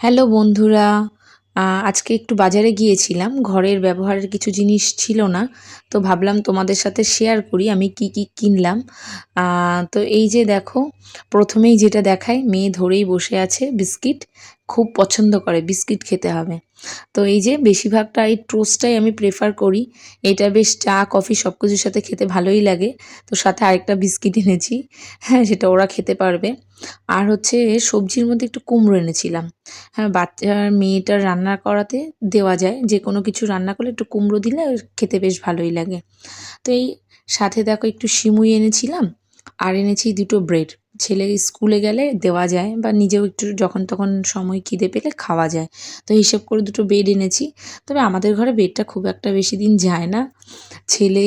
Hello বন্ধুরা আজকে একটু বাজারে গিয়েছিলাম, ঘরের ব্যবহারের কিছু জিনিস ছিল না, তো ভাবলাম তোমাদের সাথে শেয়ার করি, আমি কি কি কিনলাম। তো এই যে দেখো, প্রথমেই যেটা দেখায় মেয়ে ধরেই বসে আছে, বিস্কিট খুব পছন্দ করে, বিস্কিট খেতে হবে। তো এই যে বেশিরভাগটা এই টোস্টটাই আমি প্রেফার করি। এটা বেশ চা, কফি সব কিছুর সাথে খেতে ভালোই লাগে। তো সাথে আরেকটা বিস্কিট এনেছি। হ্যাঁ সেটা ওরা খেতে পারবে। আর হচ্ছে সবজির মধ্যে একটু কুমড়ো এনেছিলাম। হ্যাঁ বাচ্চার মেয়েটার রান্না করাতে দেওয়া যায়। যে কোনো কিছু রান্না করলে একটু কুমড়ো দিলে খেতে বেশ ভালোই লাগে। তো এই সাথে দেখো একটু সিমুই এনেছিলাম। আর এনেছি দুটো ব্রেড। ছেলে স্কুলে গেলে দেওয়া যায় বা নিজেও একটু যখন তখন সময় খিদে পেলে খাওয়া যায়। তো হিসেব করে দুটো বেড এনেছি। তবে আমাদের ঘরে বেডটা খুব একটা বেশি দিন যায় না। ছেলে,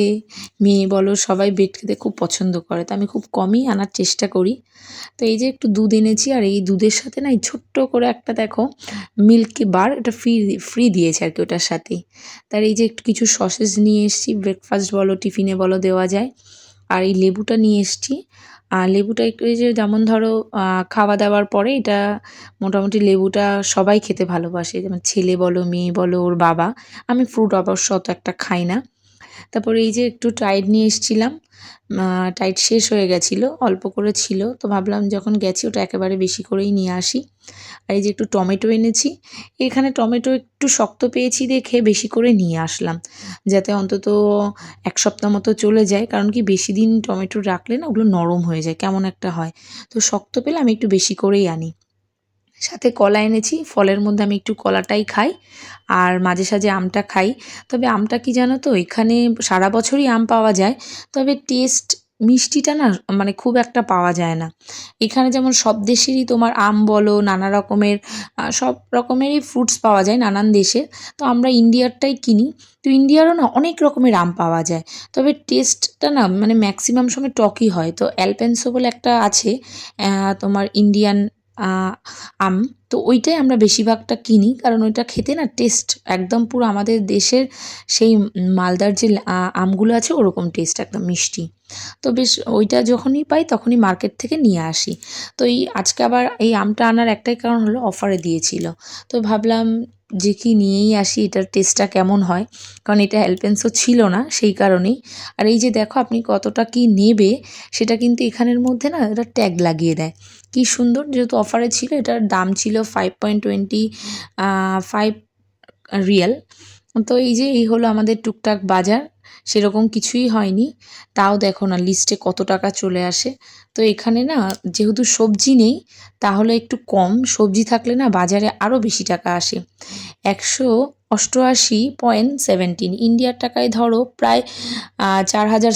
মেয়ে বলো, সবাই বেড খেতে খুব পছন্দ করে। তো আমি খুব কমই আনার চেষ্টা করি। তো এই যে একটু দুধ এনেছি আর এই দুধের সাথে না এই ছোট্ট করে একটা দেখো মিল্কি বার এটা ফ্রি ফ্রি দিয়েছে আর কি ওটার সাথেই। তার এই যে একটু কিছু সসেস নিয়ে এসেছি। ব্রেকফাস্ট বলো টিফিনে বলো দেওয়া যায়। আর এই লেবুটা নিয়ে এসেছি। আর লেবুটা একটু এই যে যেমন ধরো খাওয়া দাওয়ার পরে এটা মোটামুটি লেবুটা সবাই খেতে ভালোবাসে। যেমন ছেলে বলো, মেয়ে বলো, ওর বাবা। আমি ফ্রুট অবশ্য অত একটা খাই না। তারপরে এই যে একটু টাইড নিয়ে এসেছিলাম টাইড শেষ হয়ে গেছিল, অল্প করে ছিল, তো ভাবলাম যখন গেছি ওটা একেবারে বেশি করেই নিয়ে আসি। আর এই যে একটু টমেটো এনেছি, এখানে টমেটো একটু শক্ত পেয়েছি দেখে বেশি করে নিয়ে আসলাম, যাতে অন্তত এক সপ্তাহ মতো চলে যায়, কারণ কি বেশি দিন টমেটো রাখলে না ওগুলো নরম হয়ে যায়, কেমন একটা হয়। তো শক্ত পেলে আমি একটু বেশি করেই আনি। সাথে কলা এনেছি। ফলের মধ্যে আমি একটু কলাটাই খাই আর মাঝে সাঝে আমটা খাই। তবে আমটা কি জানো তো, এখানে সারা বছরই আম পাওয়া যায়, তবে টেস্ট মিষ্টিটা না মানে খুব একটা পাওয়া যায় না। এখানে যেমন সব দেশেরই তোমার আম বলো, নানা রকমের সব রকমেরই ফ্রুটস পাওয়া যায় নানান দেশের তো আমরা ইন্ডিয়ারটাই কিনি। তো ইন্ডিয়ারও না অনেক রকমের আম পাওয়া যায়। তবে টেস্টটা না মানে ম্যাক্সিমাম সময় টকই হয়। তো অ্যালপেন্সো বলে একটা আছে তোমার ইন্ডিয়ান আম। তো ওইটাই আমরা বেশিরভাগটা কিনি, কারণ ওইটা খেতে না টেস্ট একদম পুরো আমাদের দেশের সেই মালদার যে আমগুলো আছে ওরকম টেস্ট একদম মিষ্টি। তো বেশ ওইটা যখনই পাই তখনই মার্কেট থেকে নিয়ে আসি। তো এই আজকে আবার এই আমটা আনার একটাই কারণ হলো অফারে দিয়েছিল। তো ভাবলাম যে কি নিয়েই আসি, এটার টেস্টটা কেমন হয়? কারণ এটা অ্যালপেন্সো ছিল না সেই কারণেই। আর এই যে দেখো, আপনি কতটা কি নেবে, সেটা কিন্তু এখানের মধ্যে না এটা ট্যাগ লাগিয়ে দেয়। কি সুন্দর, যেহেতু অফারে ছিল, এটার দাম ছিল five point twenty five riyal তো এই যে, এই হলো আমাদের টুকটাক বাজার। সেরকম কিছুই হয়নি। তাও দেখো না লিস্টে কত টাকা চলে আসে। তো এখানে না, যেহেতু সবজি নেই, তাহলে একটু কম। সবজি থাকলে না, বাজারে আরও বেশি টাকা আসে। একশো অষ্টআশি পয়েন্ট সেভেন্টিন ইন্ডিয়ার টাকায় ধরো, প্রায় চার হাজার